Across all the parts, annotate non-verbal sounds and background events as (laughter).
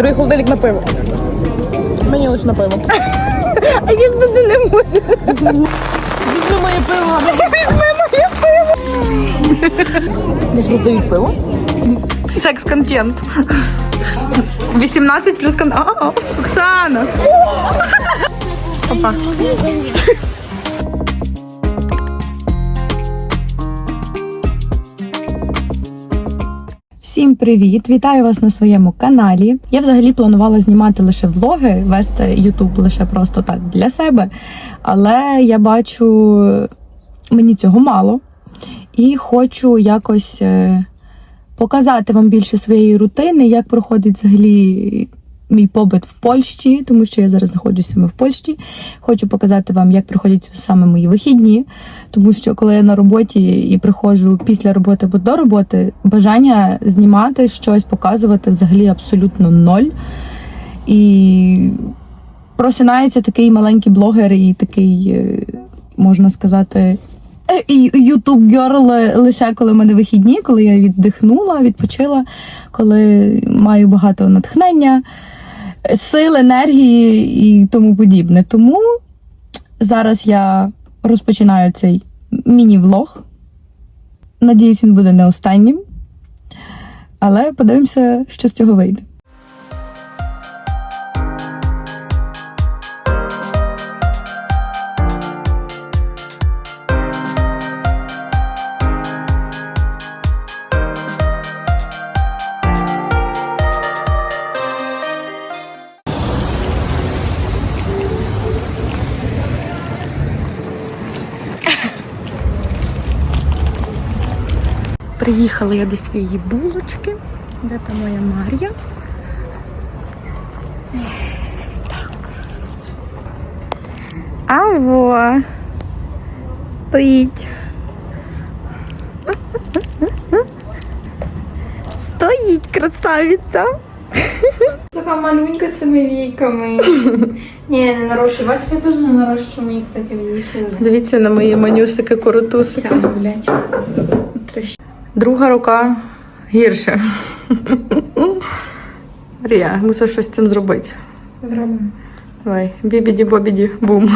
Другий холодильник на пиво. Мені лише на пиво. (laughs) А я туди не буду. Візьми моє пиво. Візьми моє пиво. Десь роздають пиво. Секс-контент. 18 плюс контент. Оксана. Опа. Всім привіт! Вітаю вас на своєму каналі. Я взагалі планувала знімати лише влоги, вести YouTube лише просто так для себе. Але я бачу, мені цього мало. І хочу якось е, показати вам більше своєї рутини, як проходить взагалі мій побит в Польщі, тому що я зараз знаходжуся саме в Польщі. Хочу показати вам, як проходять саме мої вихідні, тому що коли я на роботі і приходжу після роботи або до роботи, бажання знімати щось, показувати взагалі абсолютно ноль. І просинається такий маленький блогер і такий, е, можна сказати, е, і YouTube girl лише коли в мене вихідні, коли я віддихнула, відпочила, коли маю багато натхнення, сил, енергії і тому подібне. Тому зараз я розпочинаю цей міні-влог. Надіюсь, він буде не останнім. Але подивимося, що з цього вийде. Приїхала я до своєї булочки. Де там моя Мар'я? Так. Аво. Стоїть. Стоїть, красавиця. Така малюнька з цими війками. Ні, не нарощу. Бачиш, я теж не нарощу мені, кстати, війки. Дивіться на мої манюсики, коротусики. Блядь. Друга рука гірше. Рія, мусиш щось з цим зробити. Зробимо. Давай, бібіді бобіді бум.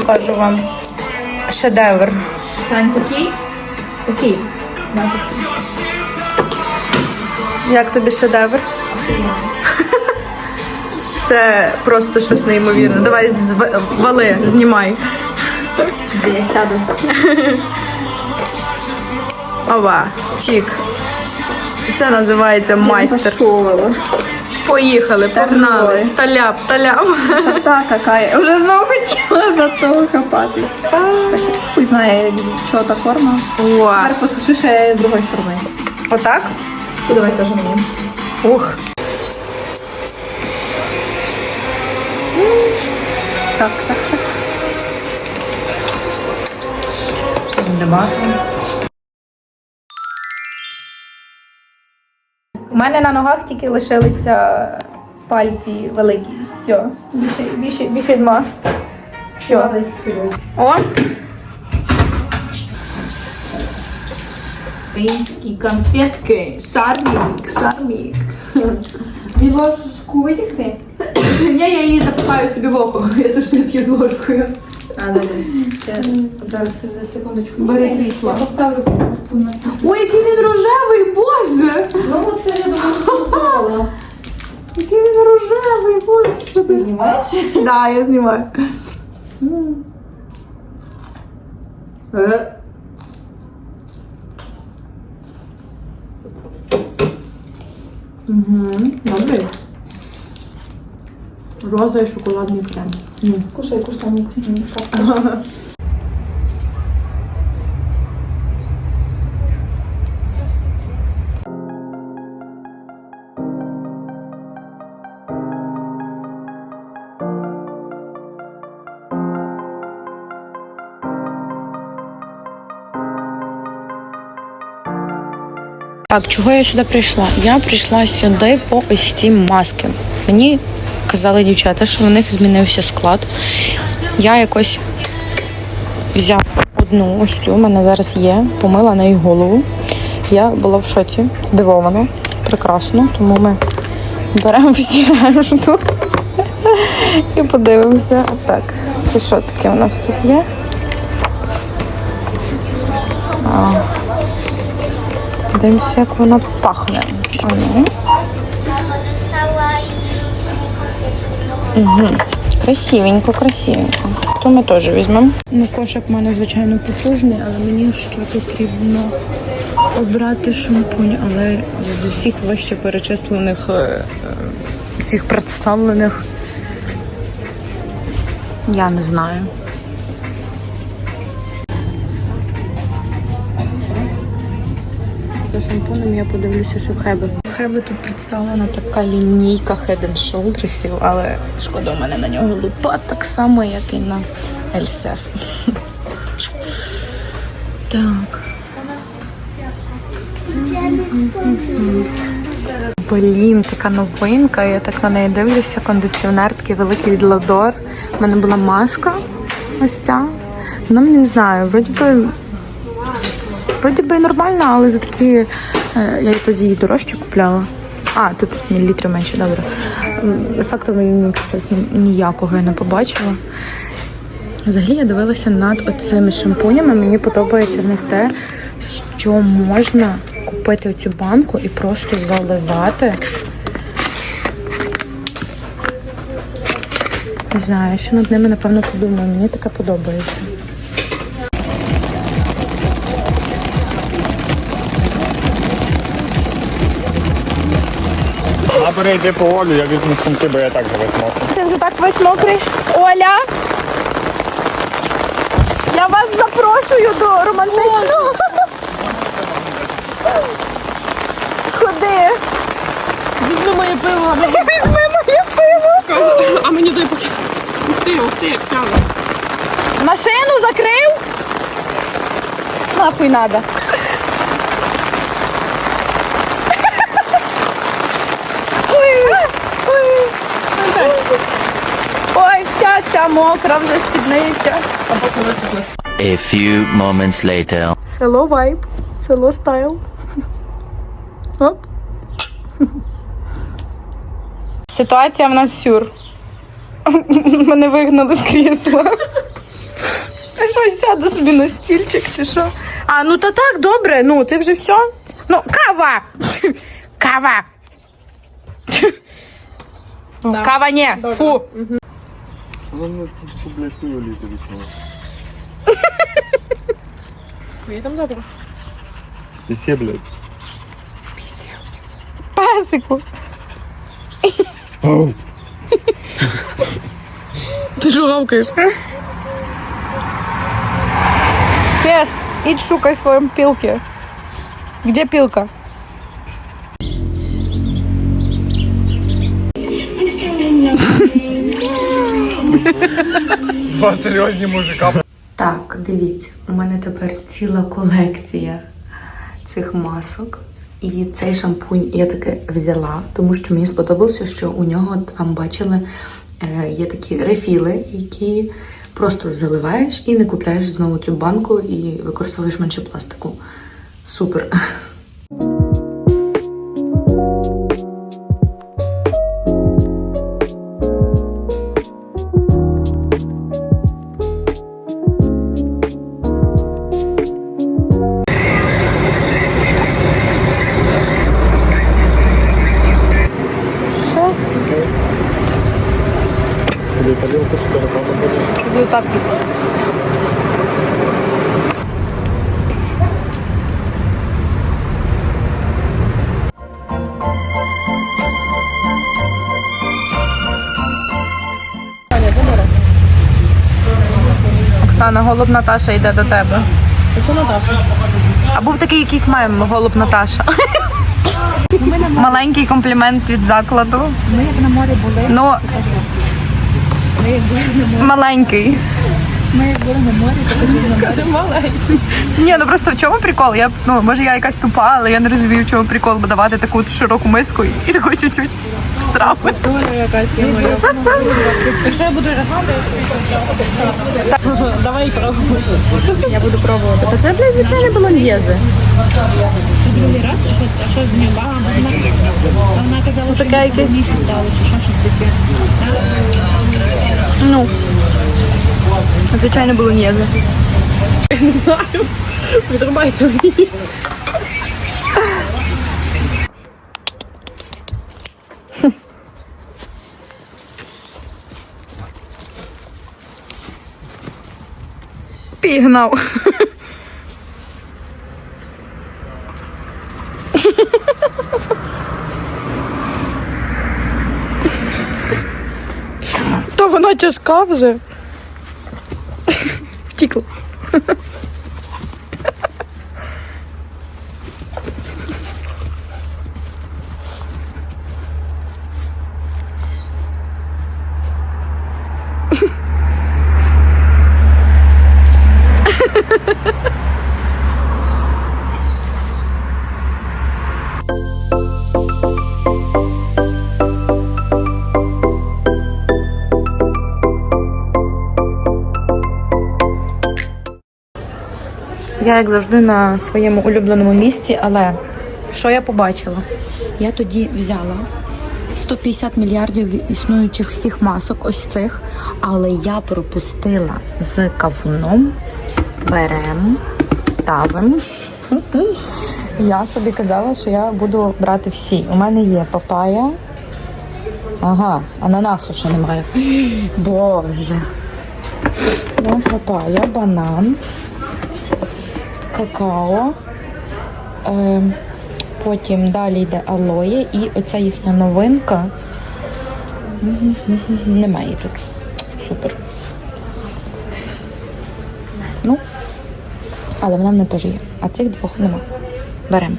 Покажу вам. Шедевр. Тань, такий? Такий. Як тобі шедевр? Це просто щось неймовірне. Давай вали, знімай. Я сяду. Ова, чік. Це називається майстер. Пошовила. Поїхали, погнали. Таляп, таляп. Та какая. Уже знову хотіла за того хапати. Хуй знає, що та форма. Тепер посуши ще з другої сторони. отак? І давай теж мені. Ух. Так, так, так. Що буде багато? У мене на ногах тільки лишилися пальці великі. Все. Більше, більше, більше нема. Все. О! Українські конфетки. Шармік, шармік. Мені ложку витягти? Я, я її запихаю собі в око. Я завжди п'ю з ложкою. А, добре. Зараз, зараз, за секундочку. Бери крісло. Я поставлю просто на... Ой, який він рожевий, боже! Ну, це я думаю, що попала. Який він рожевий, боже! Ти знімаєш? Да, я знімаю. Е. Угу, добре роза і шоколадний крем. Кушай, кушай, не кушай, не кушай. Так, чого я сюди прийшла? Я прийшла сюди по ось ці маски. Мені казали дівчата, що в них змінився склад. Я якось взяла одну ось цю, у мене зараз є, помила нею голову. Я була в шоці, здивована, прекрасно, тому ми беремо всі решту і подивимося. Так, це що таке у нас тут є? Дивимося, як вона пахне. А ну. Угу. Красивенько, красивенько. То ми теж візьмемо. Ну, кошик в мене, звичайно, потужний, але мені ще потрібно обрати шампунь, але з усіх вище перечислених е, е, цих представлених я не знаю. За шампунем я подивлюся, що в Хебе. Хебе тут представлена така лінійка Head Shoulders, але шкода, у мене на нього лупа так само, як і на Ельсеф. (laughs) Так. Блін, така новинка. Я так на неї дивлюся. Кондиціонер такий великий від Ладор. У мене була маска ось ця. Мені не знаю, вроді би Вроді би і нормально, але за такі. Е, Я тоді її дорожче купляла. А, тут мілілітрів менше, добре. Ефекту мені, чесно, ніякого я не побачила. Взагалі я дивилася над оцими шампунями. Мені подобається в них те, що можна купити цю банку і просто заливати. Не знаю, ще над ними, напевно, подумаю. Мені таке подобається. Набери йди по Олю, я візьму сумки, бо я так же весь мокрий. Ти вже так весь мокрий. Оля! Я вас запрошую до романтичного. Ходи. Візьми моє пиво. Візьми моє пиво. А мені дай поки. Ух ти, ух ти, як тягне. Машину закрив? Нахуй надо. Ой, ой. Ой, вся мокра вже спідниця. A few moments later. Село вайб, село стайл. Оп. Ситуація в нас сюр. Мене вигнали з крісла. Ось сяду собі на стільчик чи що. А, ну та так, добре, ну ти вже все. Ну, кава! Кава! Кава не, фу. Воно тут, блядь, хуй лізе вічно. Мені там добре. Пісе, блядь. Песику. Ау. Ти що гавкаєш? Пес, ідь шукай свої пілки. Где пілка? Два серйозні мужика. Так, дивіться, у мене тепер ціла колекція цих масок. І цей шампунь я таки взяла, тому що мені сподобалося, що у нього там бачили е, є такі рефіли, які просто заливаєш і не купляєш знову цю банку і використовуєш менше пластику. Супер. Тобі тарілку з тараками будеш? Жду так після. Оксана, голуб Наташа йде до тебе. Це Наташа. А був такий якийсь мем голуб Наташа. Маленький комплімент від закладу. Ми як на морі були. Ну, маленький. Ні, ну просто в чому прикол? Я ну може я якась тупа, але я не розумію, в чому прикол подавати таку от широку миску і (laughs) таку чуть-чуть страви. Якщо я буду рахувати, давай пробуй. Я буду пробувати. Та це, блядь, звичайно, болоньєзе. Другий раз, що це, що з багато. Вона казала, що якесь. більше стало, чи що щось таке. Ну. Звичайно, Я Не знаю. Відрубайте мені. Пігнав. Тяжка вже. (laughs) Втікла. Я, як завжди, на своєму улюбленому місці, але що я побачила? Я тоді взяла 150 мільярдів існуючих всіх масок, ось цих, але я пропустила з кавуном, беремо, ставимо. Я собі казала, що я буду брати всі. У мене є папая. Ага, ананасу ще немає. (gasps) Боже. Папая, банан какао. Е, потім далі йде алоє і оця їхня новинка. Немає тут. Супер. Ну, але вона в мене теж є. А цих двох нема. Беремо.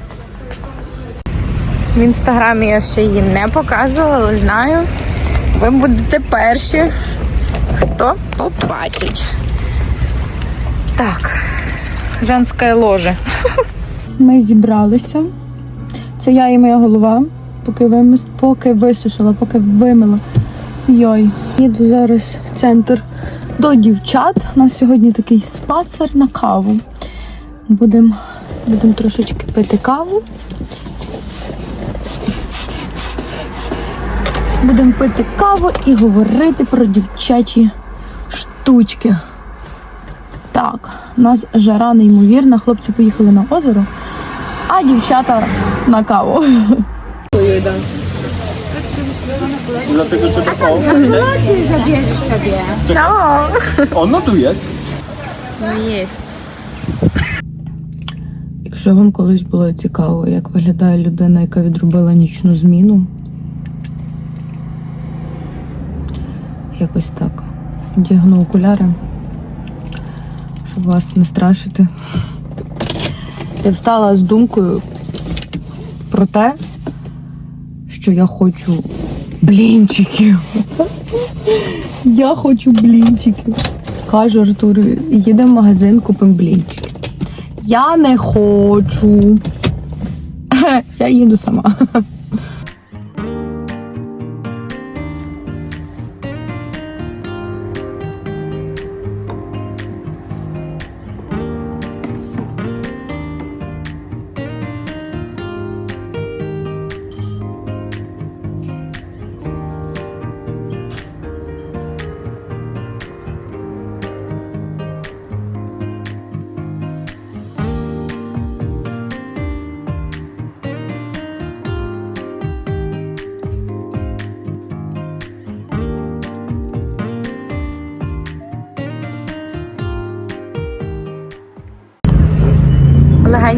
В інстаграмі я ще її не показувала, але знаю. Ви будете перші, хто побачить. Так. Женське ложе. Ми зібралися. Це я і моя голова. Поки вимис... поки висушила, поки вимила. Йой. Їду зараз в центр до дівчат. У нас сьогодні такий спацер на каву. Будемо будем трошечки пити каву. Будемо пити каву і говорити про дівчачі штучки. Так, у нас жара неймовірна. Хлопці поїхали на озеро, а дівчата на каву. Dlatego to tak o. Ono tu jest. Якщо вам колись було цікаво, як виглядає людина, яка відробила нічну зміну, якось так. Одягну окуляри, щоб вас не страшити. Я встала з думкою про те, що я хочу блінчиків. (laughs) Я хочу блінчиків. Кажу Артуру, їдемо в магазин, купимо блінчики. Я не хочу. (laughs) Я їду сама.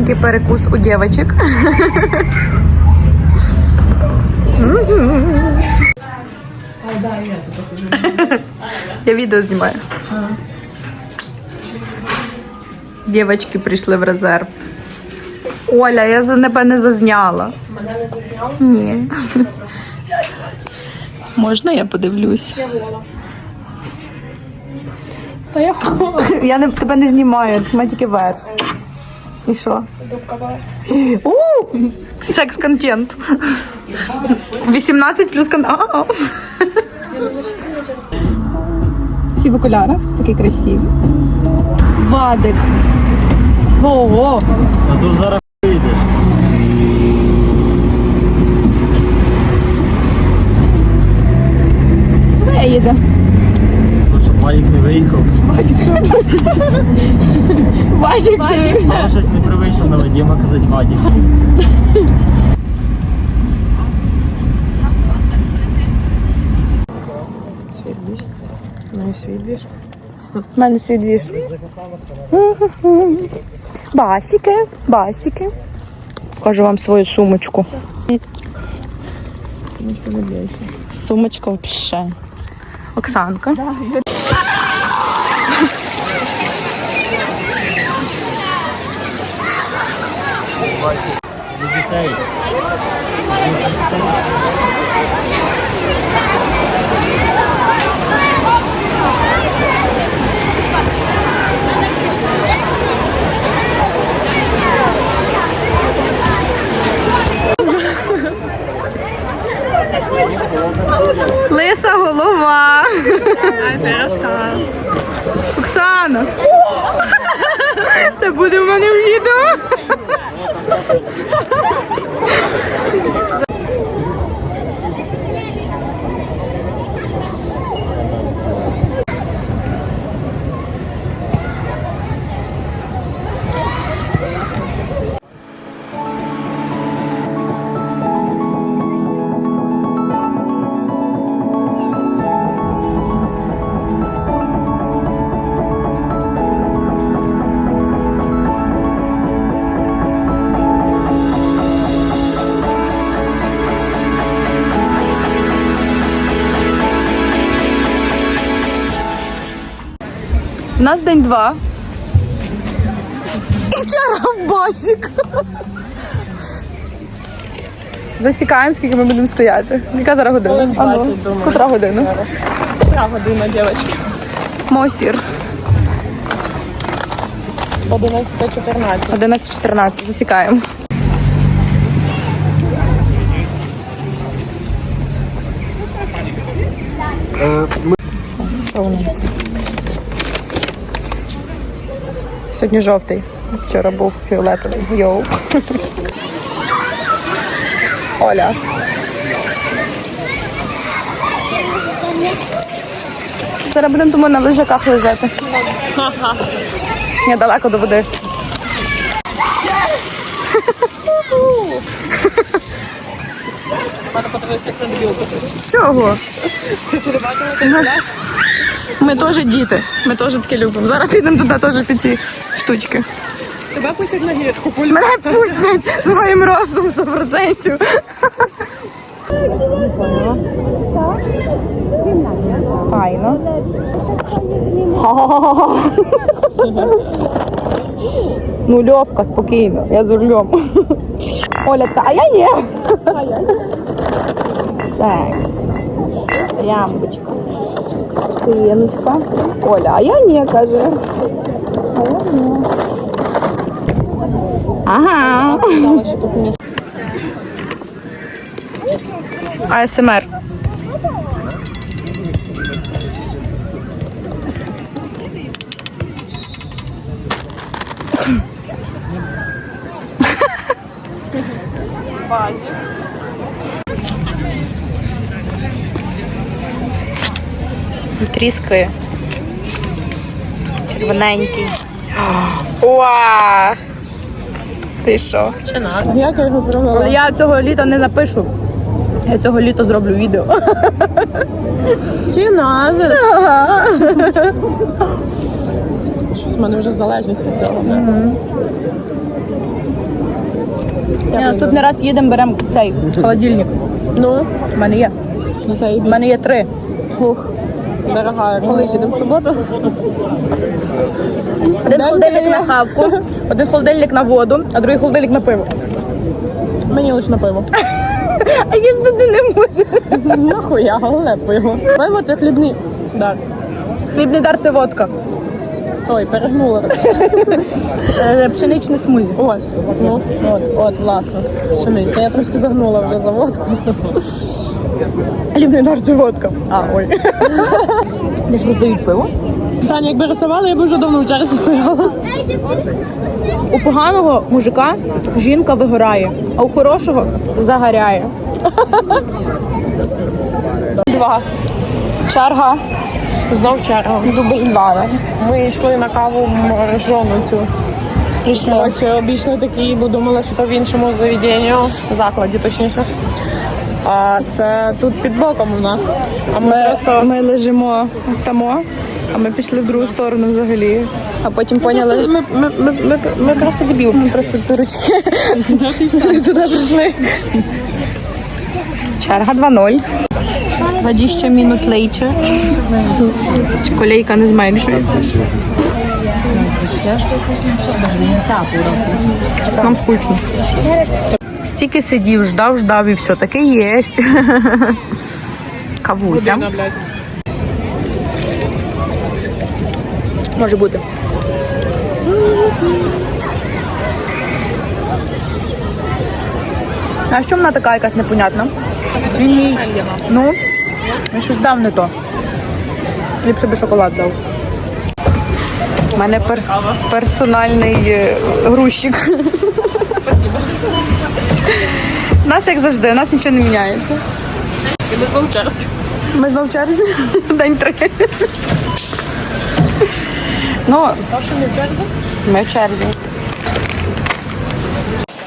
Легенький перекус у дівчаток. Я відео знімаю. Дівчатки прийшли в резерв. Оля, я за тебе не зазняла. Мене не зазняла? Ні. Можна я подивлюсь? Та я хочу. Я не, тебе не знімаю, знімаю тільки верх. І що? У, Секс-контент. 18 плюс контент. Всі в окулярах, всі такі красиві. Вадик. Ого! А тут зараз вийдеш. Виїде. Ну, щоб Вадик не виїхав. Вадик. Мало щось не привично на Вадима казати Вадик. У мене свій двіж. Басіки, басіки. Покажу вам свою сумочку. Сумочка вообще. Оксанка. Лиса голова. Оксана. Це буде в мене в відео. ハハハハ! У нас день два. І вчора в басік. Засікаємо, скільки ми будемо стояти. Яка зараз година? Хвилин 20, Котра година? Та година, дівчатки. Мосір. 11.14. 11.14. Засікаємо. Що у нас? Сьогодні жовтий. Вчора був фіолетовий. Йоу. Оля. Зараз будемо тому на лежаках лежати. Недалеко до води. Чого? Ми теж діти. Ми теж таке любимо. Зараз підемо туди теж ці штучки. Тебе пустять на гірку. Мене пустять з моїм ростом 100%. Файно. Ну, Льовка, спокійно, я за рулем. Оля, та, а я ні. Такс. Ямбочка. Пиночка. Оля, а я ні, каже. Ага. АСМР. Тріскає. Червоненький. Уа! Ти що? Чи? Як я його провела? Я цього літа не напишу. Я цього літа зроблю відео. Чи назис? Щось в мене вже залежність від цього. Ні, наступний раз їдемо, беремо цей холодильник. Ну, У мене є. ну У мене є три. Фух. Дорога, коли їдемо в суботу? Один холодильник на хавку, один холодильник на воду, а другий холодильник на пиво. Мені лише на пиво. (laughs) А їздити не буду. Нахуя, головне пиво. Пиво це хлібний дар. Хлібний дар це водка. Ой, перегнула. Е, Пшеничне смузі. Ось, ну, от, от, власне. Пшеничка. Я трошки загнула вже за водку. Лівний нар це водка. А, ой. Десь роздають пиво. Таня, якби рисувала, я б вже давно в черзі стояла. У поганого мужика жінка вигорає, а у хорошого загоряє. Два. Черга Знов черга. дубль два. Ми йшли на каву морожену цю. Прийшли. Коротше, обійшли такі, бо думали, що то в іншому заведенні, закладі точніше. А це тут під боком у нас. А ми, Ми, просто ми лежимо тамо, а ми пішли в другу сторону взагалі. А потім поняли, ми, ми, ми, ми, ми просто дебілки. просто дурочки. Туди прийшли. Черга 2-0. 20 минут later. Колейка не зменшується. Нам скучно. Стільки сидів, ждав, ждав і все таки єсть. (laughs) Кавуся. Може бути. А що вона така якась непонятна? Він ну, він щось дав не то. Ліпше би шоколад дав. У мене перс- персональний е, грузчик. (laughs) У нас як завжди, у нас нічого не міняється. І ми знов в черзі. Ми знов в черзі. День три. Ну, Та що ми в черзі? ми в черзі.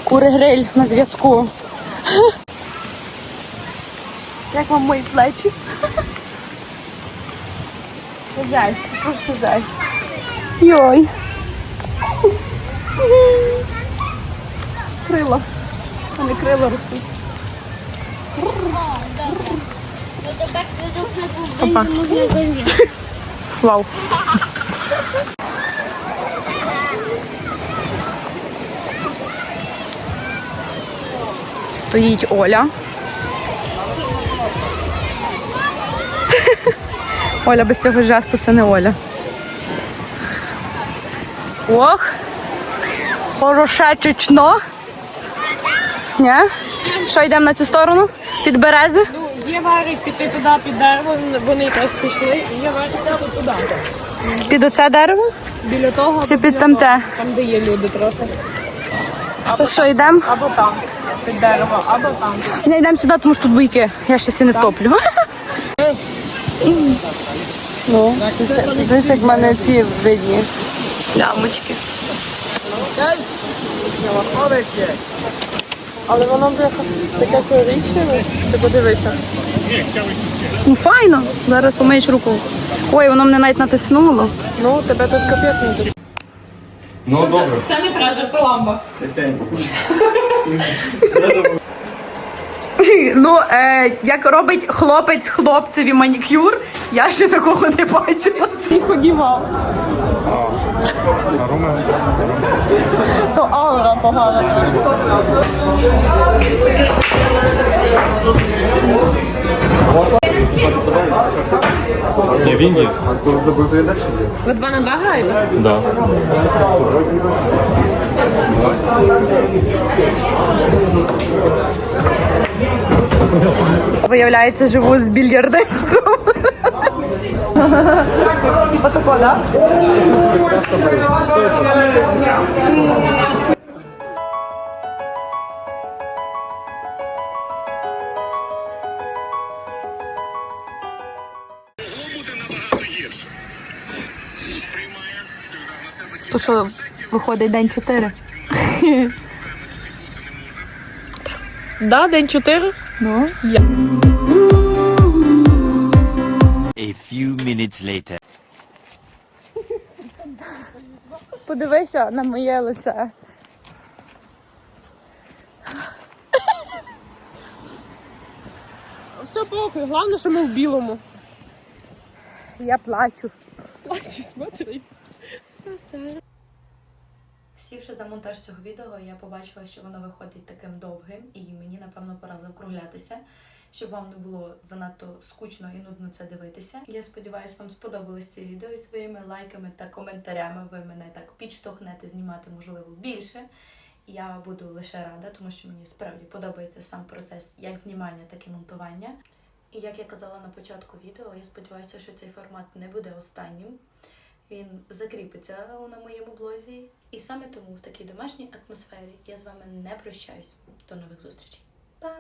Кури гриль на зв'язку. Як вам мої плечі? Це Жесть, просто жесть. Йой. Крила. Не крила. Опа. Вау. Стоїть Оля. Оля без цього жесту це не Оля. Ох. Хорошечечно. Ні? Що йдемо на цю сторону? Під берези? Ну, є варик піти туди під дерево, вони якраз пішли, і є варик треба туди. Під оце дерево? Біля того, Чи під біля тамте? Там, де є люди трохи. То що, йдемо? Або там, під дерево, або там. Не йдемо сюди, тому що тут буйки. Я ще не втоплю. Ну, десь як мене ці видні. Лямочки. Але воно бляха таке коричневе. Ти подивися. Ну файно. Зараз помиєш руку. Ой, воно мене навіть натиснуло. Ну, тебе тут капець не тут. Ну добре. Це не фразер, це ламба. (laughs) Ну, е, як робить хлопець хлопцеві манікюр, я ще такого не бачила. І ходімо. То аура погана. Ні, він є. Ви два на два граєте? Да. Виявляється, живу з більярдистом. Типа тако, да? То що, виходить день 4? (laughs) Да, день чотири. Ну. A few minutes later. Подивися на моє лице. Все похуй, головне, що ми в білому. Я плачу. Плачу, смотри. Сівши за монтаж цього відео, я побачила, що воно виходить таким довгим, і мені, напевно, пора закруглятися. Щоб вам не було занадто скучно і нудно це дивитися. Я сподіваюся, вам сподобалось це відео і своїми лайками та коментарями. Ви мене так підштовхнете знімати, можливо, більше. Я буду лише рада, тому що мені справді подобається сам процес як знімання, так і монтування. І як я казала на початку відео, я сподіваюся, що цей формат не буде останнім. Він закріпиться на моєму блозі. І саме тому в такій домашній атмосфері я з вами не прощаюсь. До нових зустрічей. Па!